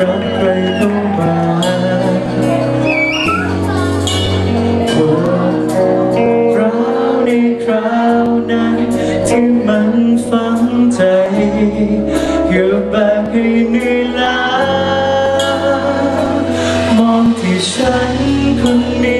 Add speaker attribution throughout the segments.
Speaker 1: รักใครเข้ามาปวดร้าวในคราวนั้นที่มันฝังใจอยู่แบบให้เหนื่อยล้ามองที่ฉันคนนี้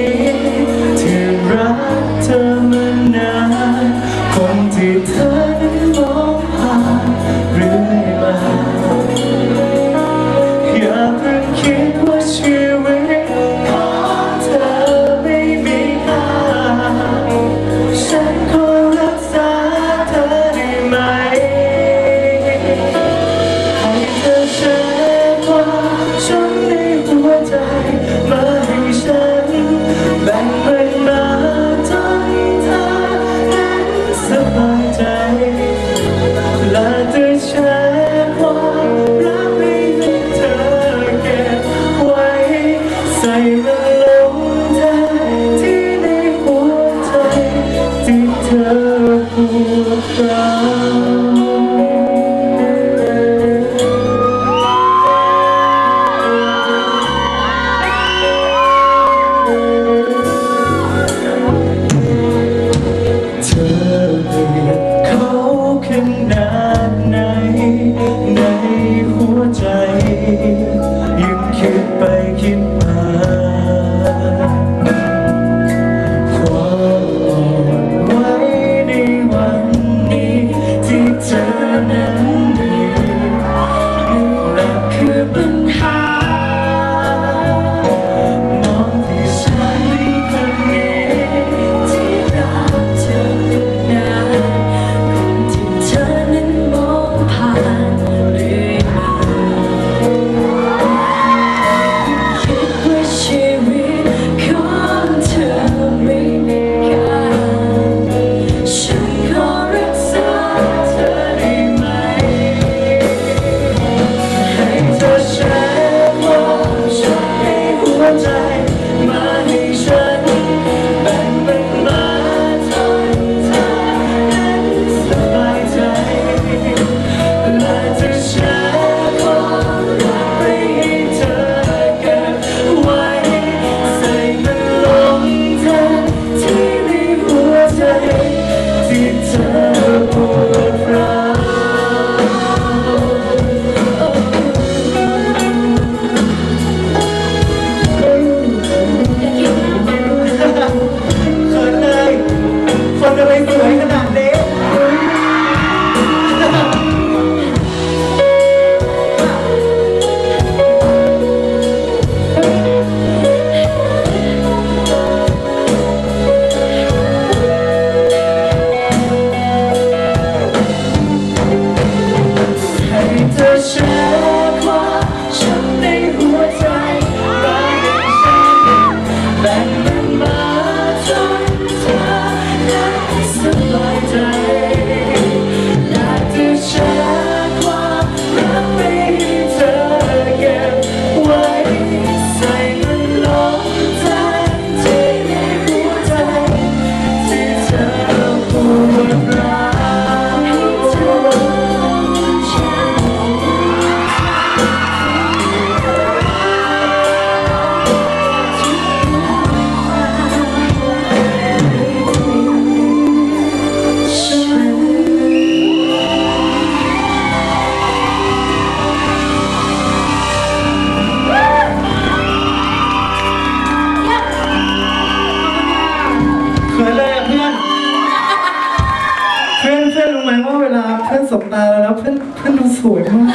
Speaker 1: มว่าเวลาเพื่อนสบตาแล้วเพื่อนเพื่อนดูสวยมาก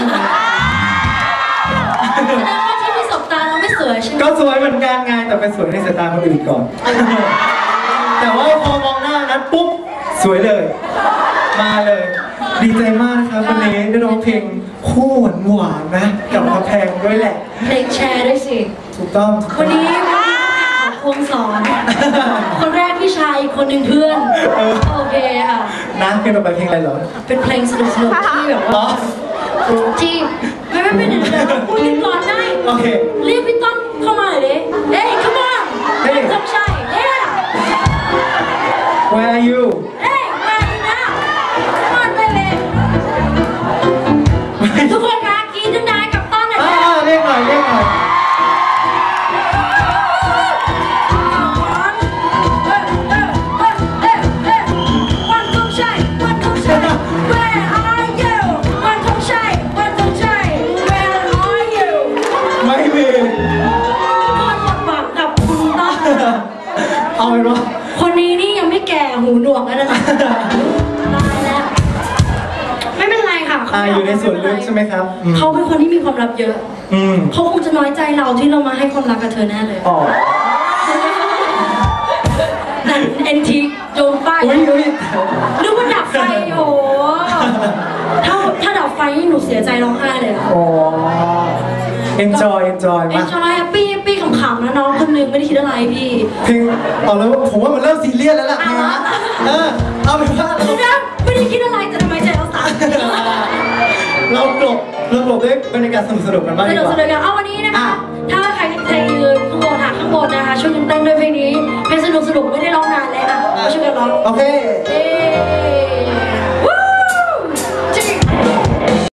Speaker 2: แสดงว่าที่พี่สบตาเราไม่สวยใช่ไหม
Speaker 1: ก็สวยเหมือนกันไงแต่เป็นสวยในสายตาคนอื่นก่อน แต่ว่าพอมองหน้านั้นปุ๊บสวยเลย มาเลย ดีใจมากนะครับวันนี้ได้ร้องเพลงคู่หวานหวานๆนะ กับกระแพงด้วยแหละ
Speaker 2: เพลงแชร์ด้วยสิ
Speaker 1: ถูกต้อง
Speaker 2: วันนี้ของควงสอน คนแรกพี่ชายอีกคนหนึ่งเพื่อนโอ เคค่ะ
Speaker 1: นะเพลงต่อไปเพลงอะไรเหรอ
Speaker 2: เป็นเพลงสนุกสนุกๆที่แบบ
Speaker 1: อ๋อ
Speaker 2: ว่าที่ไม่ไม่ไม่เดี๋ยวเดี๋ยวคุยกันก่อนได้
Speaker 1: โอเค
Speaker 2: เรียกพี่ต้นเข้ามาหน่อยดิเฮ้ย come on
Speaker 1: เฮ้ย
Speaker 2: ต้องใช่ yeah
Speaker 1: Where are you
Speaker 2: เอ้ยมาอีกแล้วมาไปเลยทุกคนคะกรีดดังๆกับต้นหน่อย
Speaker 1: อ่า
Speaker 2: ค่ะ
Speaker 1: เรียกหน่อยเรียกหน่อย ไม่เป็น
Speaker 2: ไรค่ะ
Speaker 1: อ่าอยู่ในส่วนลึกใช่ไหมครับอืม
Speaker 2: เขาเป็นคนที่มีความลับเยอะ
Speaker 1: อืม
Speaker 2: เขาคงจะน้อยใจเราที่เรามาให้ความรักกับเธอแน่เลย
Speaker 1: อ๋อ
Speaker 2: นั่นเอ็นทีโยนป้าย
Speaker 1: อุ้ยอุ้ย
Speaker 2: นึกว่าดับไฟโอ้โหถ้าถ้าดับไฟนี่หนูเสียใจร้องไห้เลยอะ
Speaker 1: โอ้ enjoy enjoy
Speaker 2: เอ็
Speaker 1: มาน
Speaker 2: จ นะน้องคนหนึงไม่ได้คิดอะไรพี่
Speaker 1: เพลงเอาแล้วผมว่ามันเริ่มซีเรียสแล้วล่ะเพลงนะเออเอาเป็นว่าเรา
Speaker 2: นะไม่ได้คิดอะไรแต่ทำไมใจเราสั่น
Speaker 1: เรากลบเรากลบด้วยบรรยากาศสนุกสนุกๆกันบ้าง
Speaker 2: ส
Speaker 1: ดี
Speaker 2: นุ
Speaker 1: ก
Speaker 2: ก
Speaker 1: ว่า
Speaker 2: สนุกกันเอาวันนี้นะคะ
Speaker 1: อะ
Speaker 2: ถ้าใครใครยืนข้างบนอะข้างบนนะคะช่วยกันเต้นด้วยเพลงนี้เพลงสนุกสนุกไม่ได้ร้องนานเลยอะมาช่วยกันร้อง
Speaker 1: โอเค
Speaker 2: เอ๊